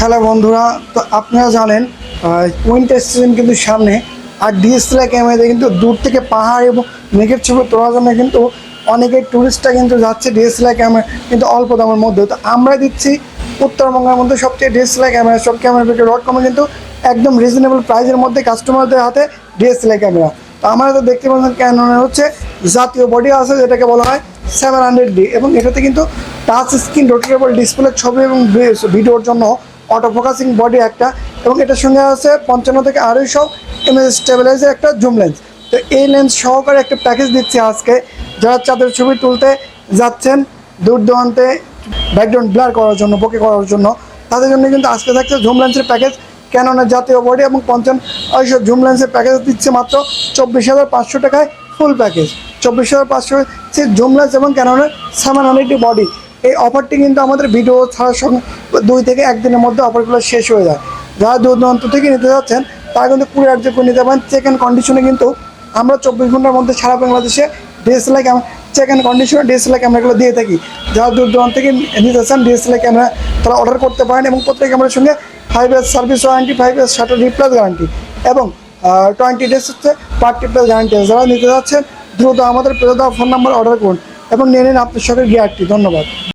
Hello বন্ধুরা, তো আপনারা জানেন উইন্টার সিজন কিন্তু সামনে, আর ডিএসএলআর ক্যামেরাতে কিন্তু দূর থেকে পাহাড় এবং মেঘের ছবি তোলার জন্য কিন্তু অনেকে টুরিস্টরা কিন্তু যাচ্ছে ডিএসএলআর ক্যামেরা কিন্তু অল্প দামের মধ্যে। তো আমরা দিচ্ছি উত্তরবঙ্গের মধ্যে সবচেয়ে ডিএসএলআর ক্যামেরা সব ক্যামেরা বিক্রি ডট কমে কিন্তু একদম রিজনেবল প্রাইসের মধ্যে কাস্টমারদের হাতে ডিএসএলআর ক্যামেরা তো আমরা তো দেখতে পাচ্ছেন ক্যাননের হচ্ছে জাতীয় বডি আছে, যেটাকে বলা হয় সেভেন হান্ড্রেড ডি এবং এটাতে কিন্তু টাচ স্ক্রিন রোটেটেবল ডিসপ্লে ছবি এবং ভিডিওর জন্য অটো ফোকাসিং বডি একটা এবং এটার সঙ্গে আছে পঞ্চান্ন থেকে আড়াইশো এমএস স্টেবিলাইজার একটা জুম লেন্স তো এই লেন্স সহকারে একটা প্যাকেজ দিচ্ছি আজকে। যারা চাঁদের ছবি তুলতে যাচ্ছেন, দূর দূরান্তে ব্যাকগ্রাউন্ড ব্লার করার জন্য বকে করার জন্য, তাদের জন্য কিন্তু আজকে থাকছে জুম লেন্সের প্যাকেজ ক্যাননের জাতীয় বডি এবং পঞ্চান্ন আড়াইশো জুম লেন্সের প্যাকেজ দিচ্ছে মাত্র চব্বিশ হাজার পাঁচশো টাকায় ফুল প্যাকেজ চব্বিশ হাজার পাঁচশো হচ্ছে জুম লেন্স এবং ক্যাননের সেভেন হান্ড্রেড বডি অফারটি কিন্তু আমাদের ভিডিও ছাড়ার সঙ্গে দুই থেকে একদিনের মধ্যে অফারগুলো শেষ হয়ে যায়। যারা দূর দূরান্ত থেকে নিতে যাচ্ছেন, তারা কিন্তু কুরিয়ার যে করে নিতে পারেন। চেক অ্যান্ড কন্ডিশনে কিন্তু আমরা চব্বিশ ঘণ্টার মধ্যে সারা বাংলাদেশে ডিএসএলআই ক্যামেরা চেক অ্যান্ড কন্ডিশনে ডিএসএলআই ক্যামেরাগুলো দিয়ে থাকি। যারা দূর দূরান্ত থেকে নিতে চান ডিএসএলআই ক্যামেরা তারা অর্ডার করতে পারেন এবং প্রত্যেক ক্যামেরার সঙ্গে five S service warranty five years shutter replace guarantee এবং টোয়েন্টি ডেজ হচ্ছে পার্টি প্লাস গ্যারান্টি যারা নিতে যাচ্ছেন, দ্রুত আমাদের পেয়ে ফোন নাম্বার অর্ডার করুন এবং নিয়ে নিন আপনার সঙ্গে গিয়ারটি ধন্যবাদ।